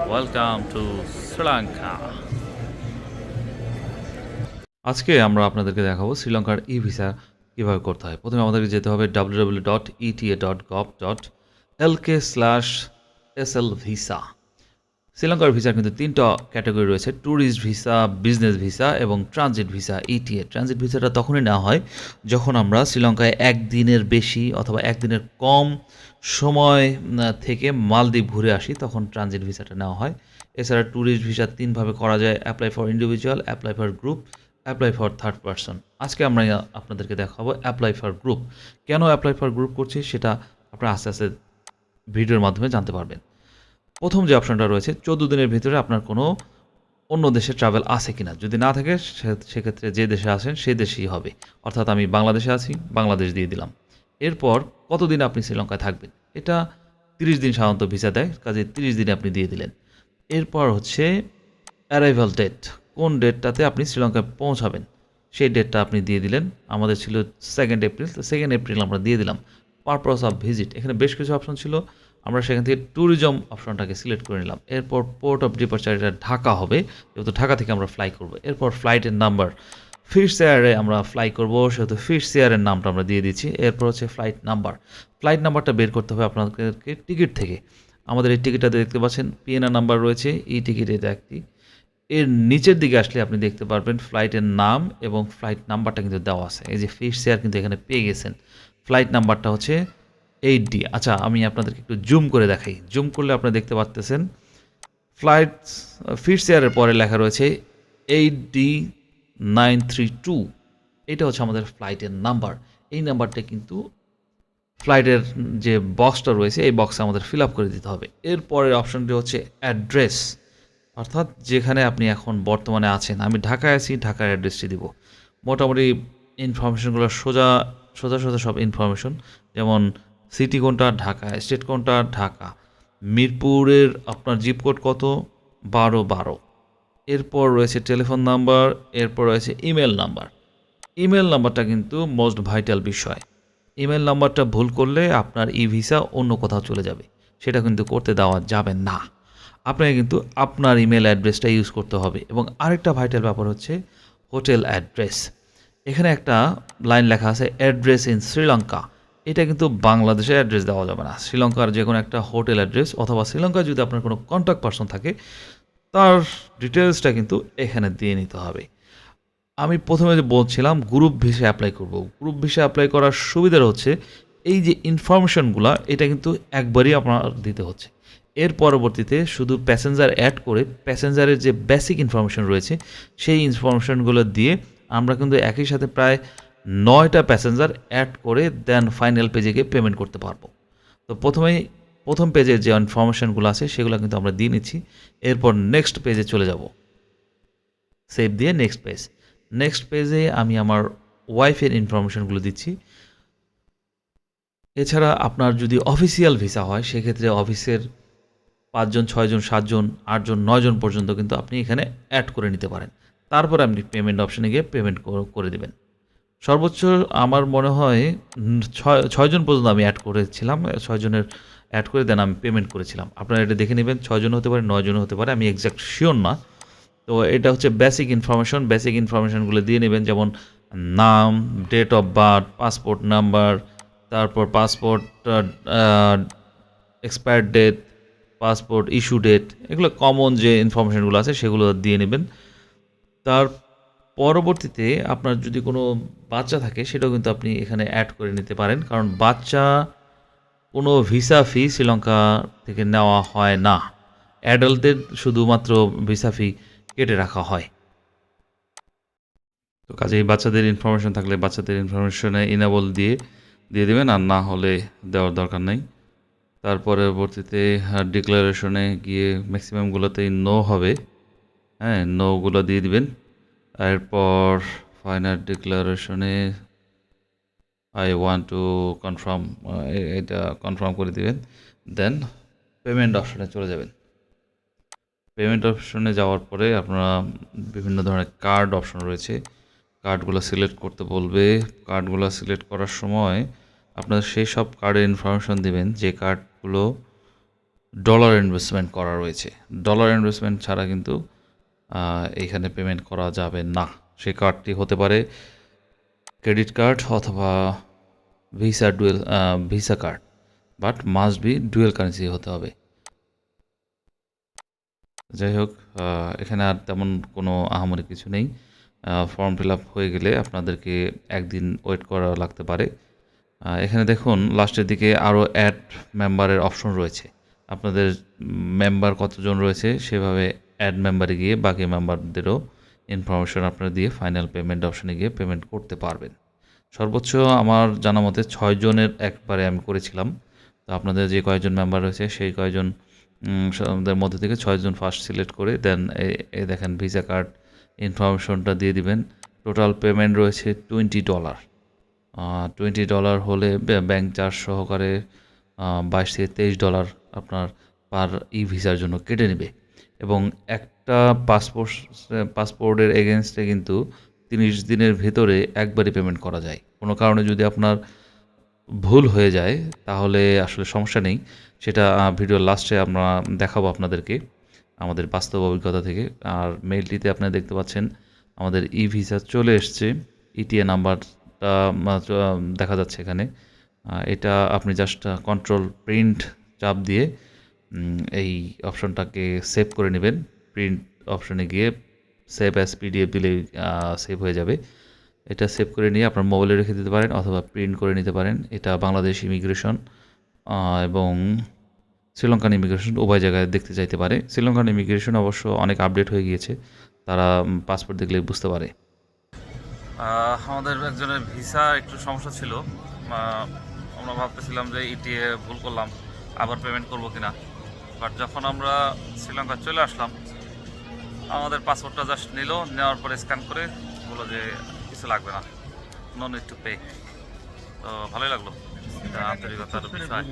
To Sri Lanka. আজকে আমরা আপনাদেরকে দেখাবো শ্রীলঙ্কার ই ভিসা কীভাবে করতে হয়। প্রথমে আমাদেরকে যেতে হবে W W dot ETA dot gov dot LK slash S L visa শ্রীলঙ্কার ভিসার কিন্তু তিনটা ক্যাটাগরি রয়েছে ট্যুরিস্ট ভিসা বিজনেস ভিসা এবং ট্রানজিট ভিসা ইটিএ ট্রানজিট ভিসাটা তখনই নেওয়া হয় যখন আমরা শ্রীলঙ্কায় একদিনের বেশি অথবা একদিনের কম সময় থেকে মালদ্বীপ ঘুরে আসি, তখন ট্রানজিট ভিসাটা নেওয়া হয়। এছাড়া ট্যুরিস্ট ভিসা তিনভাবে করা যায় apply for individual apply for group apply for third person আজকে আমরা আপনাদেরকে দেখাবো অ্যাপ্লাই ফর গ্রুপ কেন অ্যাপ্লাই ফর গ্রুপ করছি সেটা আপনারা আস্তে আস্তে ভিডিওর মাধ্যমে জানতে পারবেন। প্রথম যে অপশনটা রয়েছে, চোদ্দ দিনের ভিতরে আপনার কোনো অন্য দেশে ট্রাভেল আছে কিনা। যদি না থাকে সেক্ষেত্রে যে দেশে আছেন সেই দেশেই হবে। অর্থাৎ আমি বাংলাদেশে আছি, বাংলাদেশ দিয়ে দিলাম। এরপর কতদিন আপনি শ্রীলঙ্কায় থাকবেন? এটা তিরিশ দিন সাধারণত ভিসা দেয়, কাজে তিরিশ দিনে আপনি দিয়ে দিলেন। এরপর হচ্ছে অ্যারাইভাল ডেট কোন ডেটটাতে আপনি শ্রীলঙ্কায় পৌঁছাবেন? সেই ডেটটা আপনি দিয়ে দিলেন। আমাদের ছিল সেকেন্ড এপ্রিল তো সেকেন্ড এপ্রিল আমরা দিয়ে দিলাম। পারপাস অফ ভিজিট এখানে বেশ কিছু অপশন ছিল। আমরা সেখান থেকে ট্যুরিজম অপশনটাকে সিলেক্ট করে নিলাম। এরপর পোর্ট অফ ডিপারচার এটা ঢাকা হবে। যেহেতু ঢাকা থেকে আমরা ফ্লাই করব। এরপর ফ্লাইটের নাম্বার ফিশ এয়ারে আমরা ফ্লাই করব, সেহেতু ফিশ এয়ারের নামটা আমরা দিয়ে দিচ্ছি। এরপর হচ্ছে ফ্লাইট নাম্বার ফ্লাইট নাম্বারটা বের করতে হবে আপনাদেরকে টিকিট থেকে। আমাদের এই টিকিটটাতে দেখতে পাচ্ছেন পিএনআর নাম্বার রয়েছে, এই টিকিট এটা একটি। এর নিচের দিকে আসলে আপনি দেখতে পারবেন ফ্লাইটের নাম এবং ফ্লাইট নাম্বারটা কিন্তু দেওয়া আছে। এই যে ফিশ শেয়ার কিন্তু এখানে পেয়ে গেছেন। ফ্লাইট নাম্বারটা হচ্ছে এইট ডি আচ্ছা আমি আপনাদেরকে একটু জুম করে দেখাই। জুম করলে আপনারা দেখতে পাচ্তেছেন ফ্লাইট ফিশ শেয়ারের পরে লেখা রয়েছে eight D nine three two, এটা হচ্ছে আমাদের ফ্লাইটের নাম্বার এই নাম্বারটা কিন্তু ফ্লাইটের যে বক্সটা রয়েছে, এই বক্সে আমাদের ফিল আপ করে দিতে হবে। এরপরের অপশনটি হচ্ছে অ্যাড্রেস অর্থাৎ যেখানে আপনি এখন বর্তমানে আছেন। আমি ঢাকায় আছি, ঢাকার অ্যাড্রেসটি দিব। মোটামুটি ইনফরমেশনগুলো সোজা সোজা সোজা সব ইনফরমেশন যেমন সিটি কোনটা, ঢাকা স্টেট কোনটা, ঢাকা। মিরপুরের আপনার জিপ কোড কত? বারো বারো। এরপর রয়েছে টেলিফোন নাম্বার, এরপর রয়েছে ইমেল নাম্বার। ইমেল নাম্বারটা কিন্তু মোস্ট ভাইটাল বিষয়। ইমেল নাম্বারটা ভুল করলে আপনার ই ভিসা অন্য কোথাও চলে যাবে। সেটা কিন্তু করতে দেওয়া যাবে না। আপনাকে কিন্তু আপনার ইমেল অ্যাড্রেসটা ইউজ করতে হবে। এবং আরেকটা ভাইটাল ব্যাপার হচ্ছে হোটেল অ্যাড্রেস। এখানে একটা লাইন লেখা আছে, অ্যাড্রেস ইন শ্রীলঙ্কা। এটা কিন্তু বাংলাদেশের অ্যাড্রেস দেওয়া যাবে না। শ্রীলঙ্কার যে কোনো একটা হোটেল অ্যাড্রেস অথবা শ্রীলঙ্কায় যদি আপনার কোনো কন্ট্যাক্ট পার্সন থাকে তার ডিটেলসটা কিন্তু এখানে দিয়ে নিতে হবে। আমি প্রথমে যে বলছিলাম গ্রুপ ভিসা অ্যাপ্লাই করব। গ্রুপ ভিসা অ্যাপ্লাই করার সুবিধা হচ্ছে, এই যে ইনফরমেশনগুলো এটা কিন্তু একবারই আপনার দিতে হচ্ছে। এর পরবর্তীতে শুধু প্যাসেঞ্জার অ্যাড করে প্যাসেঞ্জারের যে বেসিক ইনফরমেশন রয়েছে, সেই ইনফরমেশনগুলো দিয়ে আমরা কিন্তু একই সাথে প্রায় নয়টা প্যাসেঞ্জার অ্যাড করে দেন ফাইনাল পেজে পেমেন্ট করতে পারব। তো প্রথমেই প্রথম পেজে যে ইনফরমেশনগুলো আছে, সেগুলো কিন্তু আমরা দিয়ে নিচ্ছি। এরপর নেক্সট পেজে চলে যাব। সেভ দিয়ে নেক্সট পেজ নেক্সট পেজে আমি আমার ওয়াইফের ইনফরমেশনগুলো দিচ্ছি। এছাড়া আপনার যদি অফিসিয়াল ভিসা হয়, সেক্ষেত্রে অফিসের পাঁচজন, ছয়জন, সাতজন, আটজন, নয়জন পর্যন্ত কিন্তু আপনি এখানে অ্যাড করে নিতে পারেন। তারপর আপনি পেমেন্ট অপশানে গিয়ে পেমেন্ট করে দেবেন। সর্বোচ্চ আমার মনে হয় ছয়জন পর্যন্ত আমি অ্যাড করেছিলাম। ছয়জনের অ্যাড করে দেন আমি পেমেন্ট করেছিলাম। আপনারা এটা দেখে নেবেন ছয়জন হতে পারে নয়জন হতে পারে, আমি এক্স্যাক্ট শিওর না। তো এটা হচ্ছে বেসিক ইনফরমেশন বেসিক ইনফরমেশনগুলো দিয়ে নেবেন, যেমন নাম date of birth passport number তারপর passport expire date passport issue date এগুলো কমন যে ইনফরমেশনগুলো আছে সেগুলো দিয়ে নেবেন। তার পরবর্তীতে আপনার যদি কোনো বাচ্চা থাকে, সেটাও কিন্তু আপনি এখানে অ্যাড করে নিতে পারেন। কারণ বাচ্চা কোনো ভিসা ফি শ্রীলঙ্কা থেকে নেওয়া হয় না। অ্যাডাল্টদের শুধুমাত্র ভিসা ফি কেটে রাখা হয়। তো কাজেই বাচ্চাদের ইনফরমেশন থাকলে বাচ্চাদের ইনফরমেশনে ইনাবল দিয়ে দিয়ে দেবেন, আর না হলে দেওয়ার দরকার নেই। তার পরবর্তীতে ডিক্লারেশনে গিয়ে ম্যাক্সিমামগুলোতেই নো হবে। হ্যাঁ নোগুলো দিয়ে দিবেন। এরপর ফাইনাল ডিক্লারেশনে আই ওয়ান্ট টু কনফার্ম এটা কনফার্ম করে দিবেন দেন পেমেন্ট অপশনে চলে যাবেন। পেমেন্ট অপশনে যাওয়ার পরে আপনারা বিভিন্ন ধরনের কার্ড অপশন রয়েছে। কার্ডগুলো সিলেক্ট করতে বলবে। কার্ডগুলো সিলেক্ট করার সময় আপনারা সেই সব কার্ডের ইনফরমেশন দিবেন যে কার্ডগুলো ডলার ইনভেস্টমেন্ট করা রয়েছে। ডলার ইনভেস্টমেন্ট ছাড়া কিন্তু আহ, এইখানে পেমেন্ট করা যাবে না। সেই কার্ডটি হতে পারে ক্রেডিট কার্ড অথবা visa dual visa card, but must be dual currency হতে হবে। যাই হোক এখানে আর তেমন কোনো আহামরি কিছু নেই। ফর্ম ফিল আপ হয়ে গেলে আপনাদেরকে একদিন ওয়েট করা লাগতে পারে। এখানে দেখুন, লাস্টের দিকে আরও অ্যাড মেম্বারের অপশন রয়েছে। আপনাদের মেম্বার কতজন রয়েছে সেভাবে অ্যাড মেম্বারে গিয়ে বাকি মেম্বারদেরও ইনফরমেশন আপনারা দিয়ে ফাইনাল পেমেন্ট অপশনে গিয়ে পেমেন্ট করতে পারবেন। সর্বোচ্চ আমার জানা মতে ছয়জনের একবারে আমি করেছিলাম। তো আপনাদের যে কয়েকজন মেম্বার রয়েছে, সেই কয়েকজন আমাদের মধ্যে থেকে ছয়জন ফার্স্ট সিলেক্ট করে দেন এ দেখেন ভিসা কার্ড ইনফরমেশনটা দিয়ে দিবেন। টোটাল পেমেন্ট রয়েছে টোয়েন্টি ডলার টোয়েন্টি ডলার হলে ব্যাংক চার্জ সহকারে বাইশ থেকে তেইশ ডলার আপনার পার ই ভিসার জন্য কেটে নেবে। এবং একটা পাসপোর্ট পাসপোর্টের এগেনস্টে কিন্তু তিরিশ দিনের ভেতরে একবারই পেমেন্ট করা যায়। কোনো কারণে যদি আপনার ভুল হয়ে যায়, তাহলে আসলে সমস্যা নেই। সেটা ভিডিওর লাস্টে আমরা দেখাবো আপনাদেরকে, আমাদের বাস্তব অভিজ্ঞতা থেকে। আর মেইলটিতে আপনারা দেখতে পাচ্ছেন, আমাদের ই ভিসা চলে এসছে। ইটিএ নাম্বারটা দেখা যাচ্ছে এখানে। এটা আপনি জাস্ট কন্ট্রোল প্রিন্ট চাপ দিয়ে এই অপশনটাকে সেভ করে নেবেন। প্রিন্ট অপশনে গিয়ে সেভ অ্যাস পিডিএফ দিলে সেভ হয়ে যাবে। এটা সেভ করে নিয়ে আপনার মোবাইলে রেখে দিতে পারেন অথবা প্রিন্ট করে নিতে পারেন। এটা বাংলাদেশ ইমিগ্রেশন এবং শ্রীলঙ্কান ইমিগ্রেশন উভয় জায়গায় দেখতে চাইতে পারে। শ্রীলঙ্কান ইমিগ্রেশন অবশ্য অনেক আপডেট হয়ে গিয়েছে। তারা পাসপোর্ট দেখলে বুঝতে পারে। আমাদের একজনের ভিসা একটু সমস্যা ছিল। আমরা ভাবতেছিলাম যে ইটিএ ভুল করলাম, আবার পেমেন্ট করব কিনা। বাট যখন আমরা শ্রীলঙ্কা চলে আসলাম আমাদের পাসপোর্টটা জাস্ট নিল, নেওয়ার পরে স্ক্যান করে বলল যে কিছু লাগবে না নো নিড টু পে তো ভালোই লাগল। আন্তরিকতার বিষয়।